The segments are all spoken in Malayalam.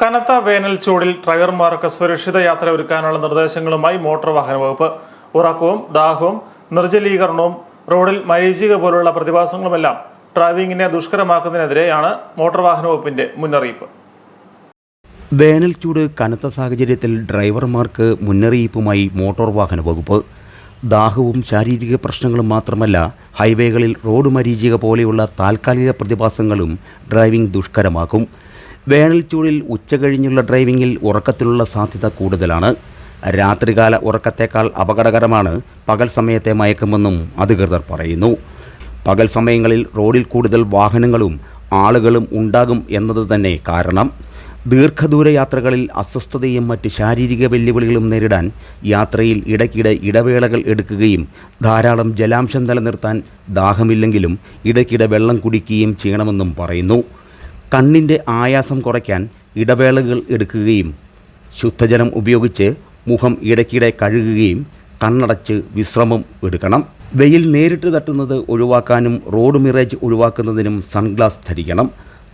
കനത്ത വേനൽ ചൂടിൽ ഡ്രൈവർമാർക്ക് സുരക്ഷിത യാത്ര ഒരുക്കാനുള്ള നിർദ്ദേശങ്ങളുമായി മോട്ടോർ വാഹന വകുപ്പ്. ഉറക്കവും ദാഹവും നിർജലീകരണവും റോഡിൽ മരീചിക പോലുള്ള പ്രതിഭാസങ്ങളുമെല്ലാം ഡ്രൈവിംഗിനെ ദുഷ്കരമാക്കുന്നതിനെതിരെയാണ് മോട്ടോർ വാഹന വകുപ്പിന്റെ മുന്നറിയിപ്പ്. വേനൽ ചൂട് കനത്ത സാഹചര്യത്തിൽ ഡ്രൈവർമാർക്ക് മുന്നറിയിപ്പുമായി മോട്ടോർ വാഹന വകുപ്പ്. ദാഹവും ശാരീരിക പ്രശ്നങ്ങളും മാത്രമല്ല ഹൈവേകളിൽ റോഡ് മരീചിക പോലെയുള്ള താൽക്കാലിക പ്രതിഭാസങ്ങളും ഡ്രൈവിംഗ് ദുഷ്കരമാക്കും. വേനൽ ചൂടിൽ ഉച്ച കഴിഞ്ഞുള്ള ഡ്രൈവിംഗിൽ ഉറക്കത്തിനുള്ള സാധ്യത കൂടുതലാണ്. രാത്രികാല ഉറക്കത്തേക്കാൾ അപകടകരമാണ് പകൽ സമയത്തെ മയക്കമെന്നും അധികൃതർ പറയുന്നു. പകൽ സമയങ്ങളിൽ റോഡിൽ കൂടുതൽ വാഹനങ്ങളും ആളുകളും ഉണ്ടാകും എന്നത് തന്നെ കാരണം. ദീർഘദൂര യാത്രകളിൽ അസ്വസ്ഥതയും മറ്റ് ശാരീരിക വെല്ലുവിളികളും നേരിടാൻ യാത്രയിൽ ഇടയ്ക്കിടെ ഇടവേളകൾ എടുക്കുകയും ധാരാളം ജലാംശം നിലനിർത്താൻ ദാഹമില്ലെങ്കിലും ഇടയ്ക്കിടെ വെള്ളം കുടിക്കുകയും ചെയ്യണമെന്നും പറയുന്നു. കണ്ണിന്റെ ആയാസം കുറയ്ക്കാൻ ഇടവേളകൾ എടുക്കുകയും ശുദ്ധജലം ഉപയോഗിച്ച് മുഖം ഇടയ്ക്കിടെ കഴുകുകയും കണ്ണടച്ച് വിശ്രമം എടുക്കണം. വെയിൽ നേരിട്ട് തട്ടുന്നത് ഒഴിവാക്കാനും റോഡ് മിറേജ് ഒഴിവാക്കുന്നതിനും സൺഗ്ലാസ് ധരിക്കണം.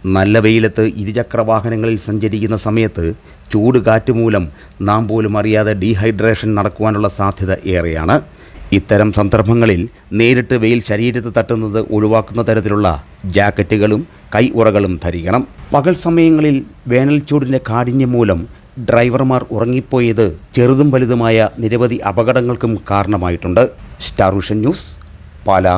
നല്ല വെയിലത്ത് ഇരുചക്ര വാഹനങ്ങളിൽ സഞ്ചരിക്കുന്ന സമയത്ത് ചൂട് കാറ്റ് മൂലം നാം പോലും അറിയാതെ ഡീഹൈഡ്രേഷൻ നടക്കുവാനുള്ള സാധ്യത ഏറെയാണ്. ഇത്തരം സന്ദർഭങ്ങളിൽ നേരിട്ട് വെയിൽ ശരീരത്ത് തട്ടുന്നത് ഒഴിവാക്കുന്ന തരത്തിലുള്ള ജാക്കറ്റുകളും കൈ ഉറകളും ധരിക്കണം. പകൽ സമയങ്ങളിൽ വേനൽ ചൂടിന്റെ കാഠിന്യം മൂലം ഡ്രൈവർമാർ ഉറങ്ങിപ്പോയത് ചെറുതും വലുതുമായ നിരവധി അപകടങ്ങൾക്കും കാരണമായിട്ടുണ്ട്. Star vision news Pala.